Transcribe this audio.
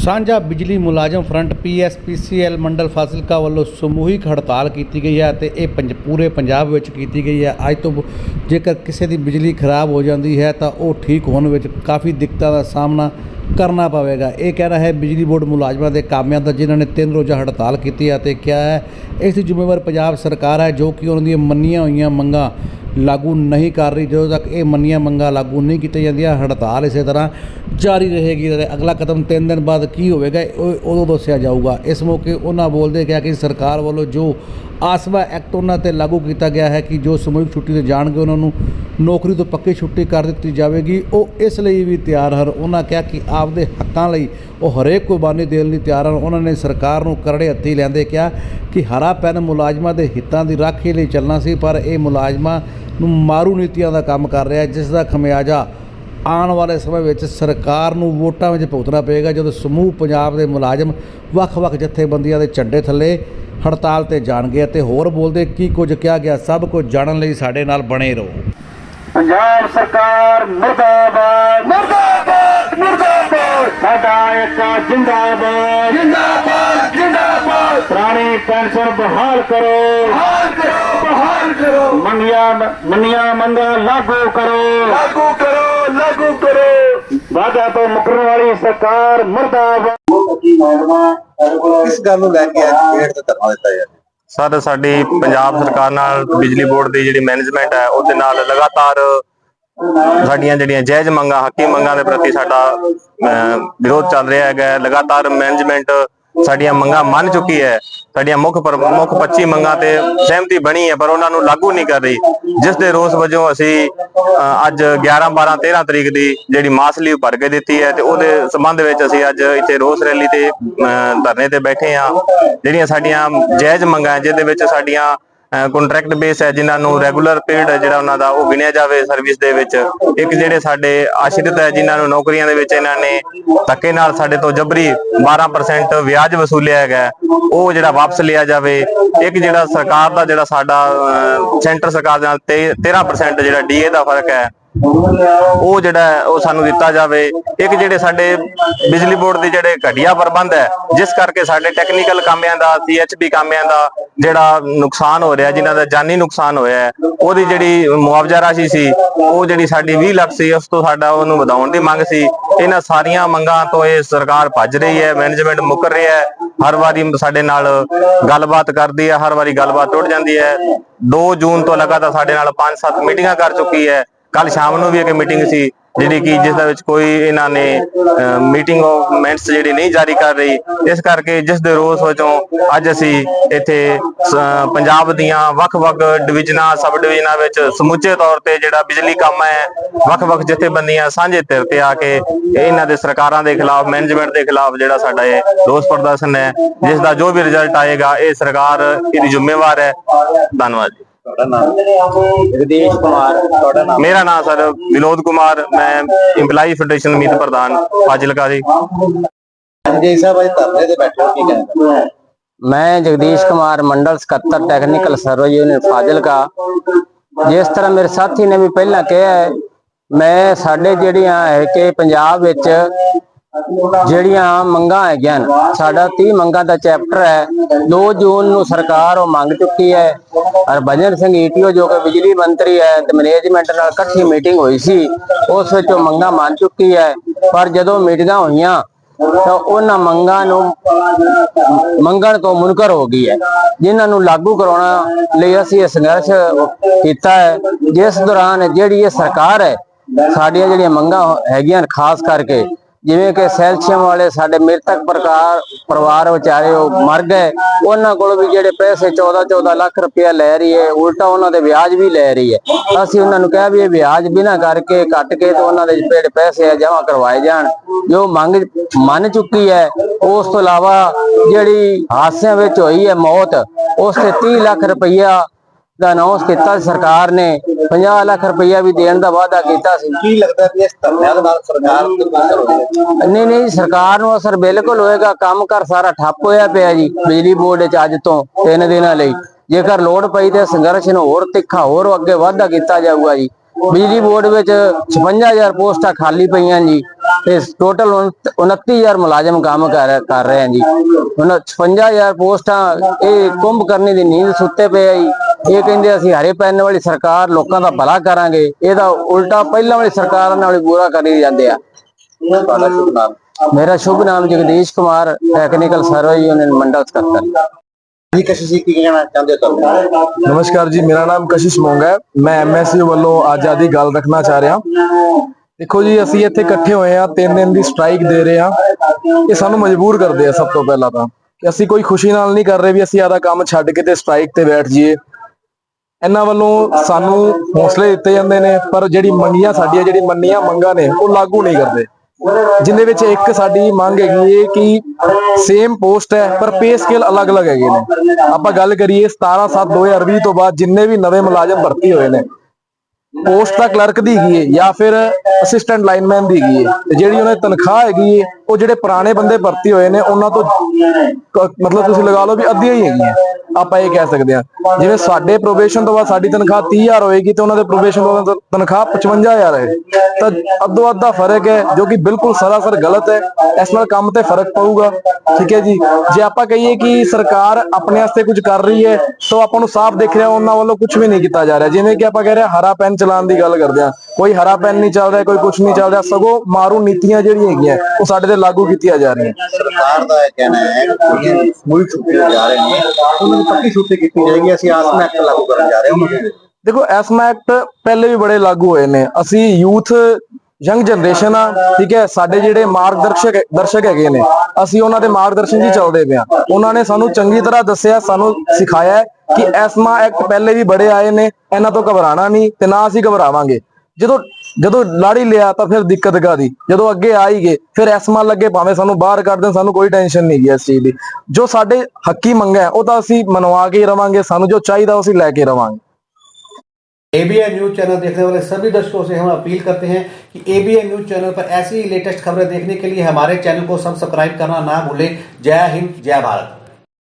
ਸਾਂਝਾ ਬਿਜਲੀ ਮੁਲਾਜ਼ਮ ਫਰੰਟ ਪੀਐਸਪੀਸੀਐਲ ਮੰਡਲ ਫਾਜ਼ਿਲਕਾ ਵੱਲੋਂ ਸਮੂਹਿਕ ਹੜਤਾਲ ਕੀਤੀ ਗਈ ਹੈ ਤੇ ਇਹ ਪੰਜ ਪੂਰੇ ਪੰਜਾਬ ਵਿੱਚ ਕੀਤੀ ਗਈ ਹੈ। ਅੱਜ ਤੋਂ ਜੇਕਰ ਕਿਸੇ ਦੀ ਬਿਜਲੀ ਖਰਾਬ ਹੋ ਜਾਂਦੀ ਹੈ ਤਾਂ ਉਹ ਠੀਕ ਹੋਣ ਵਿੱਚ ਕਾਫੀ ਦਿੱਕਤਾਂ ਦਾ ਸਾਹਮਣਾ ਕਰਨਾ ਪਵੇਗਾ। ਇਹ ਕਹਿਣਾ ਹੈ, ਬਿਜਲੀ ਬੋਰਡ ਮੁਲਾਜ਼ਮਾਂ ਦੇ ਕਾਮਿਆਂ ਦਾ ਜਿਨ੍ਹਾਂ ਨੇ ਤਿੰਨ ਰੋਜ਼ਾ ਹੜਤਾਲ ਕੀਤੀ ਹੈ ਤੇ ਕਿਹਾ ਹੈ, ਇਸ ਦੀ ਜ਼ਿੰਮੇਵਾਰ ਪੰਜਾਬ ਸਰਕਾਰ ਹੈ ਜੋ ਕਿ ਉਹਨਾਂ ਦੀਆਂ ਮੰਨੀਆਂ ਹੋਈਆਂ ਮੰਗਾਂ ਲਾਗੂ ਨਹੀਂ ਕਰ ਰਹੀ। ਜਦੋਂ ਤੱਕ ਇਹ ਮੰਨੀਆਂ ਮੰਗਾਂ ਲਾਗੂ ਨਹੀਂ ਕੀਤੀਆਂ ਜਾਂਦੀਆਂ, ਹੜਤਾਲ ਇਸੇ ਤਰ੍ਹਾਂ ਜਾਰੀ ਰਹੇਗੀ। ਤੇ ਅਗਲਾ ਕਦਮ 3 ਦਿਨ ਬਾਅਦ ਕੀ ਹੋਵੇਗਾ ਉਹ ਉਦੋਂ ਦੱਸਿਆ ਜਾਊਗਾ। ਇਸ ਮੌਕੇ ਉਹਨਾਂ ਬੋਲਦੇ ਕਿਹਾ ਕਿ ਸਰਕਾਰ ਵੱਲੋਂ ਜੋ ਆਸਵਾ ਐਕਟ ਉਹਨਾਂ ਤੇ ਲਾਗੂ ਕੀਤਾ ਗਿਆ ਹੈ ਕਿ ਜੋ ਸਮੂਹਿਕ ਛੁੱਟੀ ਤੇ ਜਾਣਗੇ, ਉਹਨਾਂ ਨੂੰ ਨੌਕਰੀ ਤੋਂ ਪੱਕੀ ਛੁੱਟੀ ਕਰ ਦਿੱਤੀ ਜਾਵੇਗੀ। ਉਹ ਇਸ ਲਈ ਵੀ ਤਿਆਰ ਹਨ। ਉਹਨਾਂ ਕਿਹਾ ਕਿ ਆਪਦੇ ਹੱਕਾਂ ਲਈ ਉਹ ਹਰੇਕ ਕੁਰਬਾਨੀ ਦੇਣ ਲਈ ਤਿਆਰ ਹਨ। ਉਹਨਾਂ ਨੇ ਸਰਕਾਰ ਨੂੰ ਕਰੜੇ ਹੱਥੀ ਲੈਂਦੇ ਕਿਹਾ ਕਿ ਹਰਾ ਪੈਨ ਮੁਲਾਜ਼ਮਾਂ ਦੇ ਹਿੱਤਾਂ ਦੀ ਰਾਖੀ ਲਈ ਚੱਲਣਾ ਸੀ, ਪਰ ਇਹ ਮੁਲਾਜ਼ਮਾਂ ਨੂੰ ਮਾਰੂ ਨੀਤੀਆਂ ਦਾ ਕੰਮ ਕਰ ਰਿਹਾ ਜਿਸ ਦਾ ਖਮਿਆਜਾ ਆਉਣ ਵਾਲੇ ਸਮੇਂ ਵਿੱਚ ਸਰਕਾਰ ਨੂੰ ਵੋਟਾਂ ਵਿੱਚ ਭੁਗਤਣਾ ਪਏਗਾ ਜਦੋਂ ਸਮੂਹ ਪੰਜਾਬ ਦੇ ਮੁਲਾਜ਼ਮ ਵੱਖ-ਵੱਖ ਜਥੇਬੰਦੀਆਂ ਦੇ ਝੰਡੇ ਥੱਲੇ ਹੜਤਾਲ ਤੇ ਜਾਣਗੇ ਅਤੇ ਹੋਰ ਬੋਲਦੇ ਕੀ ਕੁਝ ਕਿਹਾ ਗਿਆ ਸਭ ਕੁਝ ਜਾਣਨ ਲਈ ਸਾਡੇ ਨਾਲ ਬਣੇ ਰਹੋ। ਪੰਜਾਬ ਸਰਕਾਰ ਮੁਰਦਾਬਾਦ। ਮੁਰਦਾਬਾਦ ਮੁਰਦਾਬਾਦ। ਸਾਡਾ ਏਕਾ ਜਿੰਦਾਬਾਦ। ਜਿੰਦਾਬਾਦ ਜਿੰਦਾਬਾਦ। ਪੁਰਾਣੀ ਪੈਨਸ਼ਨ ਬਹਾਲ ਕਰੋ। ਬਹਾਲ ਕਰੋ। ਮੰਨੀਆਂ ਮੰਗਾਂ ਲਾਗੂ ਕਰੋ। ਲਾਗੂ ਕਰੋ ਲਾਗੂ ਕਰੋ। ਵਾਦਾ ਤੋਂ ਮੁਕਰਨ ਵਾਲੀ ਸਰਕਾਰ ਮੁਰਦਾਬਾਦ। ਇਸ ਗੱਲ ਨੂੰ ਲੈ ਕੇ ਅੱਜ ਗੇਟ ਤੇ ਧਰਨਾ ਦਿੱਤਾ ਜਾ ਰਿਹਾ। ਸਰ ਸਾਡੀ ਪੰਜਾਬ ਸਰਕਾਰ ਨਾਲ ਬਿਜਲੀ ਬੋਰਡ ਦੀ ਜਿਹੜੀ ਮੈਨੇਜਮੈਂਟ ਹੈ ਉਹਦੇ ਨਾਲ ਲਗਾਤਾਰ ਸਾਡੀਆਂ ਜਿਹੜੀਆਂ ਜਾਇਜ਼ ਮੰਗਾਂ ਹੱਕੀ ਮੰਗਾਂ ਦੇ ਪ੍ਰਤੀ ਸਾਡਾ ਵਿਰੋਧ ਚੱਲ ਰਿਹਾ ਹੈਗਾ ਲਗਾਤਾਰ ਮੈਨੇਜਮੈਂਟ ਸਾਡੀਆਂ ਮੰਗਾਂ ਮੰਨ ਚੁੱਕੀ ਹੈ। ਸਾਡੀਆਂ ਮੁੱਖ ਮੁੱਖ 25 ਮੰਗਾਂ ਤੇ ਸਹਿਮਤੀ ਬਣੀ ਹੈ ਪਰ ਉਹਨਾਂ ਨੂੰ ਲਾਗੂ ਨਹੀਂ ਕਰ ਰਹੀ। ਜਿਸ ਦੇ ਰੋਸ ਵਜੋਂ ਅਸੀਂ ਅਹ, ਅੱਜ 11 12 13 ਤਰੀਕ ਦੀ ਜਿਹੜੀ ਮਾਸ ਲੀਵ ਭਰ ਕੇ ਦਿੱਤੀ ਹੈ ਤੇ ਉਹਦੇ ਸੰਬੰਧ ਵਿੱਚ ਅਸੀਂ ਅੱਜ ਇੱਥੇ ਰੋਸ ਰੈਲੀ ਤੇ ਅਹ, ਧਰਨੇ ਤੇ ਬੈਠੇ ਹਾਂ। ਜਿਹੜੀਆਂ ਸਾਡੀਆਂ ਜਾਇਜ਼ ਮੰਗਾਂ ਜਿਹਦੇ ਵਿੱਚ ਸਾਡੀਆਂ ਕੰਟਰੈਕਟ ਬੇਸ ਹੈ, ਜਿਨ੍ਹਾਂ ਨੂੰ ਰੈਗੂਲਰ ਪੀਰੀਅਡ ਜਿਹੜਾ ਉਹਨਾਂ ਦਾ ਉਹ ਗਿਣਿਆ ਜਾਵੇ ਸਰਵਿਸ ਦੇ ਵਿੱਚ। ਇੱਕ ਜਿਹੜੇ ਸਾਡੇ ਆਸ਼ਰਿਤ ਹੈ, ਜਿਨ੍ਹਾਂ ਨੂੰ ਨੌਕਰੀਆਂ ਦੇ ਵਿੱਚ ਇਹਨਾਂ ਨੇ ਧੱਕੇ ਨਾਲ ਸਾਡੇ ਤੋਂ ਜਬਰੀ 12% ਵਿਆਜ ਵਸੂਲਿਆ ਹੈਗਾ ਉਹ ਜਿਹੜਾ ਵਾਪਸ ਲਿਆ ਜਾਵੇ। ਇੱਕ ਜਿਹੜਾ ਸਰਕਾਰ ਦਾ, ਜਿਹੜਾ ਸਾਡਾ ਸੈਂਟਰ ਸਰਕਾਰ ਦੇ ਨਾਲ ਤੇ- 13% ਜਿਹੜਾ ਡੀਏ ਦਾ ਫ਼ਰਕ ਹੈ ਉਹ ਜਿਹੜਾ ਉਹ ਸਾਨੂੰ ਦਿੱਤਾ ਜਾਵੇ। ਇੱਕ ਜਿਹੜੇ ਸਾਡੇ ਬਿਜਲੀ ਬੋਰਡ ਦੇ ਜਿਹੜੇ ਘਟੀਆ ਪ੍ਰਬੰਧ ਹੈ, ਜਿਸ ਕਰਕੇ ਸਾਡੇ ਟੈਕਨੀਕਲ ਕਾਮਿਆਂ ਦਾ ਸੀਐਚਪੀ ਕਾਮਿਆਂ ਦਾ ਜਿਹੜਾ ਨੁਕਸਾਨ ਹੋ ਰਿਹਾ, ਜਿਨ੍ਹਾਂ ਦਾ ਜਾਨੀ ਨੁਕਸਾਨ ਹੋਇਆ ਉਹਦੀ ਜਿਹੜੀ ਮੁਆਵਜ਼ਾ ਰਾਸ਼ੀ ਸੀ, ਉਹ ਜਿਹੜੀ ਸਾਡੀ 20 ਲੱਖ ਸੀ, ਉਸ ਤੋਂ ਸਾਡਾ ਉਹਨੂੰ ਵਧਾਉਣ ਦੀ ਮੰਗ ਸੀ। ਇਹਨਾਂ ਸਾਰੀਆਂ ਮੰਗਾਂ ਤੋਂ ਇਹ ਸਰਕਾਰ ਭੱਜ ਰਹੀ ਹੈ ਮੈਨੇਜਮੈਂਟ ਮੁੱਕਰ ਰਿਹਾ ਹੈ। ਹਰ ਵਾਰੀ ਸਾਡੇ ਨਾਲ ਗੱਲਬਾਤ ਕਰਦੀ ਹੈ, ਹਰ ਵਾਰੀ ਗੱਲਬਾਤ ਟੁੱਟ ਜਾਂਦੀ ਹੈ। 2 ਜੂਨ ਤੋਂ ਲਗਾਤਾਰ ਸਾਡੇ ਨਾਲ 5-7 ਮੀਟਿੰਗਾਂ ਕਰ ਚੁੱਕੀ ਹੈ। ਕੱਲ ਸ਼ਾਮ ਨੂੰ ਵੀ ਇੱਕ ਮੀਟਿੰਗ ਸੀ, ਜਿਹੜੀ ਕਿ ਜਿਸ ਦੇ ਵਿੱਚ ਕੋਈ ਇਹਨਾਂ ਨੇ ਮੀਟਿੰਗ ਆਫ ਮੈਂਟਸ ਜਿਹੜੀ ਨਹੀਂ ਜਾਰੀ ਕਰ ਰਹੀ, ਇਸ ਕਰਕੇ ਜਿਸ ਦੇ ਰੋਸ ਵਜੋਂ ਅੱਜ ਅਸੀਂ ਇੱਥੇ ਪੰਜਾਬ ਦੀਆਂ ਵੱਖ-ਵੱਖ ਡਿਵੀਜ਼ਨਾਂ ਸਬ ਡਿਵੀਜ਼ਨਾਂ ਵਿੱਚ ਸਮੁੱਚੇ ਤੌਰ ਤੇ ਜਿਹੜਾ ਬਿਜਲੀ ਕੰਮ ਹੈ, ਵੱਖ-ਵੱਖ ਜਥੇਬੰਦੀਆਂ ਸਾਂਝੇ ਧਿਰ ਤੇ ਆ ਕੇ ਇਹਨਾਂ ਦੇ ਸਰਕਾਰਾਂ ਦੇ ਖਿਲਾਫ ਮੈਨੇਜਮੈਂਟ ਦੇ ਖਿਲਾਫ ਜਿਹੜਾ ਸਾਡਾ ਇਹ ਰੋਸ ਪ੍ਰਦਰਸ਼ਨ ਹੈ, ਜਿਸ ਦਾ ਜੋ ਵੀ ਰਿਜ਼ਲਟ ਆਏਗਾ, ਇਹ ਸਰਕਾਰ ਇਹਦੀ ਜ਼ਿੰਮੇਵਾਰ ਹੈ। ਧੰਨਵਾਦ ਜੀ। ਤੁਹਾਡਾ ਨਾਮ? ਜਗਦੀਸ਼ ਕੁਮਾਰ ਤੁਹਾਡਾ ਨਾਮ? ਮੇਰਾ ਨਾਮ ਸਰ ਵਿਨੋਦ ਕੁਮਾਰ ਮੈਂ ਇੰਪਲਾਈ ਫੈਡਰੇਸ਼ਨ ਮੀਤ ਪ੍ਰਧਾਨ ਫਾਜ਼ਿਲਕਾ ਜੀ ਜੀ ਸਾਹਿਬ ਅੱਜ ਧਰਨੇ ਤੇ ਬੈਠੇ ਹੋ ਕੀ ਕਹਿੰਦੇ ਮੈਂ ਜਗਦੀਸ਼ ਕੁਮਾਰ ਮੰਡਲ ਸਕੱਤਰ ਟੈਕਨੀਕਲ ਸਰਵਿਸ ਯੂਨੀਅਨ ਫਾਜ਼ਿਲਕਾ। ਜਿਸ ਤਰ੍ਹਾਂ ਮੇਰੇ ਸਾਥੀ ਨੇ ਵੀ ਪਹਿਲਾਂ ਕਿਹਾ ਹੈ ਮੈਂ ਸਾਡੇ ਜਿਹੜੀਆਂ ਹੈ ਕਿ ਪੰਜਾਬ ਵਿੱਚ ਜਿਹੜੀਆਂ ਮੰਗਾਂ ਹੈਗੀਆਂ ਨੇ, ਸਾਡਾ 30 ਮੰਗਾਂ ਦਾ ਚੈਪਟਰ ਹੈ। 2 ਜੂਨ ਨੂੰ ਸਰਕਾਰ ਉਹ ਮੰਗ ਚੁੱਕੀ ਹੈ। ਹਰਭਜਨ ਸਿੰਘ ਈਟੀਓ ਜੋ ਕਿ ਬਿਜਲੀ ਮੰਤਰੀ ਹੈ ਤੇ ਮੈਨੇਜਮੈਂਟ ਨਾਲ ਇਕੱਠੀ ਮੀਟਿੰਗ ਹੋਈ ਸੀ ਉਸ ਵਿੱਚ ਉਹ ਮੰਗਾਂ ਮੰਨ ਚੁੱਕੀ ਹੈ। ਪਰ ਜਦੋਂ ਮੀਟਿੰਗਾਂ ਹੋਈਆਂ ਤਾਂ ਉਹਨਾਂ ਮੰਗਾਂ ਨੂੰ ਮੰਗਣ ਤੋਂ ਮੁਨਕਰ ਹੋ ਗਈ ਹੈ। ਜਿਨ੍ਹਾਂ ਨੂੰ ਲਾਗੂ ਕਰਾਉਣਾ ਲਈ ਅਸੀਂ ਇਹ ਸੰਘਰਸ਼ ਕੀਤਾ ਹੈ। ਜਿਸ ਦੌਰਾਨ ਜਿਹੜੀ ਇਹ ਸਰਕਾਰ ਹੈ ਸਾਡੀਆਂ ਜਿਹੜੀਆਂ ਮੰਗਾਂ ਹੈਗੀਆਂ ਖਾਸ ਕਰਕੇ ਜਿਵੇਂ ਕਿ ਸੈਲਸ਼ੀਅਮ ਵਾਲੇ ਸਾਡੇ ਮ੍ਰਿਤਕ ਪ੍ਰਕਾਰ ਪਰਿਵਾਰ ਵਿਚਾਰੇ ਉਹ ਮਰ ਗਏ, ਉਹਨਾਂ ਕੋਲ ਵੀ ਜਿਹੜੇ ਪੈਸੇ 14 14 ਲੱਖ ਰੁਪਇਆ ਲੈ ਰਹੀ ਹੈ, ਉਲਟਾ ਉਹਨਾਂ ਦੇ ਵਿਆਜ ਵੀ ਲੈ ਰਹੀ ਹੈ। ਅਸੀਂ ਉਹਨਾਂ ਨੂੰ ਕਿਹਾ ਵੀ ਇਹ ਵਿਆਜ ਬਿਨਾ ਕਰਕੇ ਕੱਟ ਕੇ ਤੇ ਉਹਨਾਂ ਦੇ ਜਿਹੜੇ ਪੈਸੇ ਆ ਜਮ੍ਹਾਂ ਕਰਵਾਏ ਜਾਣ। ਜੋ ਮੰਗ ਮੰਨ ਚੁੱਕੀ ਹੈ, ਉਸ ਤੋਂ ਇਲਾਵਾ ਜਿਹੜੀ ਹਾਦਸਿਆਂ ਵਿੱਚ ਹੋਈ ਹੈ ਮੌਤ, ਉਸ ਤੇ 30 ਲੱਖ ਰੁਪਈਆ ਦਾ ਅਨਾਉਂਸ ਕੀਤਾ ਸਰਕਾਰ ਨੇ 50 ਲੱਖ ਰੁਪਈਆ ਵੀ ਦੇਣ ਦਾ ਵਾਅਦਾ ਕੀਤਾ ਸੀ। ਕੀ ਲੱਗਦਾ ਵੀ ਇਸ ਧਰਨਿਆਂ ਦੇ ਨਾਲ ਸਰਕਾਰ ਨਹੀਂ ਨਹੀਂ ਸਰਕਾਰ ਨੂੰ ਅਸਰ ਬਿਲਕੁਲ ਹੋਏਗਾ। ਕੰਮ ਕਰ ਸਾਰਾ ਠੱਪ ਹੋਇਆ ਪਿਆ ਜੀ ਬਿਜਲੀ ਬੋਰਡ ਵਿੱਚ ਅੱਜ ਤੋਂ ਤਿੰਨ ਦਿਨਾਂ ਲਈ। ਜੇਕਰ ਲੋੜ ਪਈ ਤੇ ਸੰਘਰਸ਼ ਨੂੰ ਹੋਰ ਤਿੱਖਾ ਹੋਰ ਅੱਗੇ ਵਾਧਾ ਕੀਤਾ ਜਾਊਗਾ ਜੀ। ਬਿਜਲੀ ਬੋਰਡ ਵਿੱਚ 56000 ਪੋਸਟਾਂ ਖਾਲੀ ਪਈਆਂ ਜੀ ਤੇ ਟੋਟਲ 29000 ਮੁਲਾਜ਼ਮ ਕੰਮ ਕਰ ਰਹੇ ਆ ਜੀ। ਹੁਣ 56000 ਪੋਸਟਾਂ ਇਹ ਕੁੰਭ ਕਰਨੇ ਦੀ ਨੀਂਦ ਸੁੱਤੇ ਪਏ ਆ ਜੀ। ਇਹ ਕਹਿੰਦੇ ਅਸੀਂ ਹਰੇ ਪੈਨ ਵਾਲੀ ਸਰਕਾਰ ਲੋਕਾਂ ਦਾ ਭਲਾ ਕਰਾਂਗੇ ਇਹਦਾ ਉਲਟਾ ਪਹਿਲਾਂ ਵਾਲੀ ਸਰਕਾਰਾਂ ਨਾਲ ਬੁਰਾ ਕਰੀ ਜਾਂਦੇ ਆ। ਮੇਰਾ ਸ਼ੁਭ ਨਾਮ Jagdish Kumar technical survey union ਮੰਡਲ ਸਕੱਤਰ। ਜੀ ਕਸ਼ਿਸ਼ ਜੀ ਕੀ ਕਹਿਣਾ ਚਾਹੁੰਦੇ ਹੋ ਨਮਸਕਾਰ ਜੀ ਮੇਰਾ ਨਾਮ ਕਸ਼ਿਸ਼ ਮੋਂਗਾ ਹੈ। ਮੈਂ ਐਮਐਸਯੂ ਵੱਲੋਂ ਅੱਜ ਆਦੀ ਗੱਲ ਰੱਖਣਾ ਚਾਹ ਰਿਹਾ। ਦੇਖੋ ਜੀ ਅਸੀਂ ਇੱਥੇ ਇਕੱਠੇ ਹੋਏ ਆ ਤਿੰਨ ਦਿਨ ਦੀ ਸਟ੍ਰਾਈਕ ਦੇ ਰਹੇ ਆ ਇਹ ਸਾਨੂੰ ਮਜਬੂਰ ਕਰਦੇ ਆ ਸਭ ਤੋਂ ਪਹਿਲਾਂ ਤਾਂ। ਕਿ ਅਸੀਂ ਕੋਈ ਖੁਸ਼ੀ ਨਾਲ ਨਹੀਂ ਕਰ ਰਹੇ ਵੀ ਅਸੀਂ ਆਦਾ ਕੰਮ ਛੱਡ ਕੇ ਤੇ ਸਟ੍ਰਾਈਕ ਤੇ ਬੈਠ ਜਾਈਏ। ਇਹਨਾਂ ਵੱਲੋਂ ਸਾਨੂੰ ਹੌਸਲੇ ਦਿੱਤੇ ਜਾਂਦੇ ਨੇ, ਪਰ ਜਿਹੜੀ ਮੰਗੀਆਂ ਸਾਡੀਆਂ, ਜਿਹੜੀ ਮੰਨੀਆਂ ਮੰਗਾਂ ਨੇ, ਉਹ ਲਾਗੂ ਨਹੀਂ ਕਰਦੇ। ਜਿੰਦੇ ਵਿੱਚ ਇੱਕ ਸਾਡੀ ਮੰਗ ਹੈਗੀ ਹੈ ਕਿ ਸੇਮ ਪੋਸਟ ਹੈ, ਪਰ ਪੇ ਸਕੇਲ ਅਲੱਗ-ਅਲੱਗ ਹੈਗੇ ਨੇ। ਆਪਾਂ ਗੱਲ ਕਰੀਏ 17 7 2020 ਤੋਂ ਬਾਅਦ ਜਿੰਨੇ ਵੀ ਨਵੇਂ ਮੁਲਾਜ਼ਮ ਭਰਤੀ ਹੋਏ ਨੇ ਪੋਸਟ ਤਾਂ ਕਲਰਕ ਦੀ ਹੈਗੀ ਹੈ ਜਾਂ ਫਿਰ ਅਸਿਸਟੈਂਟ ਲਾਈਨਮੈਨ ਦੀ ਹੈਗੀ ਹੈ ਤੇ ਜਿਹੜੀ ਉਹਨਾਂ ਦੀ ਤਨਖਾਹ ਹੈਗੀ ਹੈ ਉਹ ਜਿਹੜੇ ਪੁਰਾਣੇ ਬੰਦੇ ਭਰਤੀ ਹੋਏ ਨੇ, ਉਹਨਾਂ ਤੋਂ ਕ- ਮਤਲਬ ਤੁਸੀਂ ਲਗਾ ਲਓ ਵੀ ਅੱਧੀਆਂ ਹੀ ਹੈਗੀਆਂ। ਆਪਾਂ ਇਹ ਕਹਿ ਸਕਦੇ ਹਾਂ। ਜਿਵੇਂ ਸਾਡੇ ਪ੍ਰੋਬੇਸ਼ਨ ਤੋਂ ਬਾਅਦ ਸਾਡੀ ਤਨਖਾਹ 30000 ਹੋਏਗੀ ਤੇ ਉਹਨਾਂ ਦੇ ਪ੍ਰੋਬੇਸ਼ਨ ਤੋਂ ਬਾਅਦ ਤਨਖਾਹ 55000 ਹੈ। ਤਾਂ ਅੱਧੋ ਅੱਧਾ ਫ਼ਰਕ ਹੈ, ਜੋ ਕਿ ਬਿਲਕੁਲ ਸਰਾਸਰ ਗਲਤ ਹੈ। ਇਸ ਨਾਲ ਕੰਮ ਤੇ ਫ਼ਰਕ ਪਊਗਾ। ਠੀਕ ਹੈ ਜੀ। ਜੇ ਆਪਾਂ ਕਹੀਏ ਕਿ ਸਰਕਾਰ ਆਪਣੇ ਵਾਸਤੇ ਕੁਝ ਕਰ ਰਹੀ ਹੈ, ਤਾਂ ਆਪਾਂ ਨੂੰ ਸਾਫ਼ ਦੇਖ ਰਿਹਾ ਉਹਨਾਂ ਵੱਲੋਂ ਕੁਝ ਵੀ ਨਹੀਂ ਕੀਤਾ ਜਾ ਰਿਹਾ। ਜਿਵੇਂ ਕਿ ਆਪਾਂ ਕਹਿ ਰਹੇ ਹਰਾ ਪੈਨ ਚਲਾਉਣ ਦੀ ਗੱਲ ਕਰਦੇ ਹਾਂ। ਕੋਈ ਹਰਾ ਪੈਨ ਨਹੀਂ ਚੱਲ ਰਿਹਾ, ਕੋਈ ਕੁਝ ਨਹੀਂ ਚੱਲ ਰਿਹਾ। ਸਗੋਂ ਮਾਰੂ ਨੀਤੀਆਂ ਜਿਹੜੀਆਂ ਹੈਗੀਆਂ, ਉਹ ਸਾਡੇ ਤੇ ਲਾਗੂ ਕੀਤੀਆਂ ਜਾ ਰਹੀਆਂ। ਸਰਕਾਰ ਦਾ ਇਹ ਕਹਿਣਾ ਹੈ ਕਿ ਕੁੜੀਆਂ ਦੀ ਜਾ ਰਹੇ ਨੇ ਨੂੰ ਪੱਕੀ ਛੁੱਟੀ ਕੀਤੀ ਜਾਏਗੀ ਅਸੀਂ ਆਸਮਾ ਐਕਟ ਲਾਗੂ ਕਰਨ ਜਾ ਰਹੇ ਹਾਂ। ਦੇਖੋ ਐਸਮਾ ਐਕਟ ਪਹਿਲੇ ਵੀ ਬੜੇ ਲਾਗੂ ਹੋਏ ਨੇ। ਅਸੀਂ ਯੂਥ ਯੰਗ ਜਨਰੇਸ਼ਨ ਆ ਠੀਕ ਹੈ ਸਾਡੇ ਜਿਹੜੇ ਮਾਰਗਦਰਸ਼ਕ ਦਰਸ਼ਕ ਹੈਗੇ ਨੇ ਅਸੀਂ ਉਹਨਾਂ ਦੇ ਮਾਰਗਦਰਸ਼ਨ ਹੀ ਚੱਲਦੇ ਪਏ ਆ ਉਹਨਾਂ ਨੇ ਸਾਨੂੰ ਚੰਗੀ ਤਰ੍ਹਾਂ ਦੱਸਿਆ ਸਾਨੂੰ ਸਿਖਾਇਆ ਕਿ ਐਸਮਾ ਐਕਟ ਪਹਿਲੇ ਵੀ ਬੜੇ ਆਏ ਨੇ ਇਹਨਾਂ ਤੋਂ ਘਬਰਾਣਾ ਨਹੀਂ ਤੇ ਨਾ ਅਸੀਂ ਘਬਰਾਵਾਂਗੇ। ਜਦੋਂ ਜਦੋਂ ਲਾੜੀ ਲਿਆ ਤਾਂ ਫਿਰ ਦਿੱਕਤ ਕਾਦੀ ਜਦੋਂ ਅੱਗੇ ਆ ਹੀ ਗਏ ਫਿਰ ਐਸਮਾ ਲੱਗੇ ਭਾਵੇਂ ਸਾਨੂੰ ਬਾਹਰ ਕੱਢ ਦੇਣ ਸਾਨੂੰ ਕੋਈ ਟੈਨਸ਼ਨ ਨਹੀਂ ਹੈ ਇਸ ਚੀਜ਼ ਦੀ ਜੋ ਸਾਡੇ ਹੱਕੀ ਮੰਗਾਂ ਹੈ, ਉਹ ਤਾਂ ਅਸੀਂ ਮਨਵਾ ਕੇ ਹੀ ਰਵਾਂਗੇ ਸਾਨੂੰ ਜੋ ਚਾਹੀਦਾ ਉਹ ਅਸੀਂ ਲੈ ਕੇ ਰਵਾਂਗੇ एबीएन न्यूज चैनल देखने वाले सभी दर्शकों से हम अपील करते हैं कि एबीएन न्यूज चैनल पर ऐसी ही लेटेस्ट खबरें देखने के लिए हमारे चैनल को सब्सक्राइब करना ना भूलें जय हिंद जय भारत